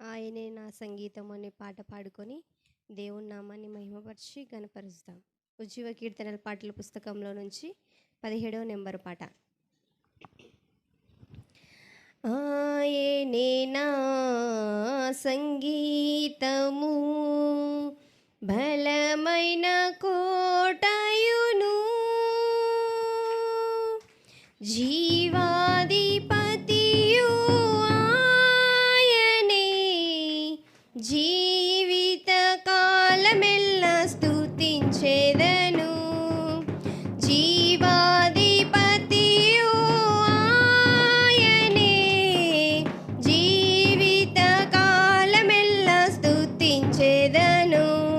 ఆయనే నా సంగీతం అనే పాట పాడుకొని దేవుని నామాన్ని మహిమపరిచి గనపరుస్తాం ఉజ్జీవ కీర్తనల పాటల పుస్తకంలో నుంచి పదిహేడవ నెంబర్ పాట. ఆయనే నా సంగీతము బలమైన కోటయును. G I new.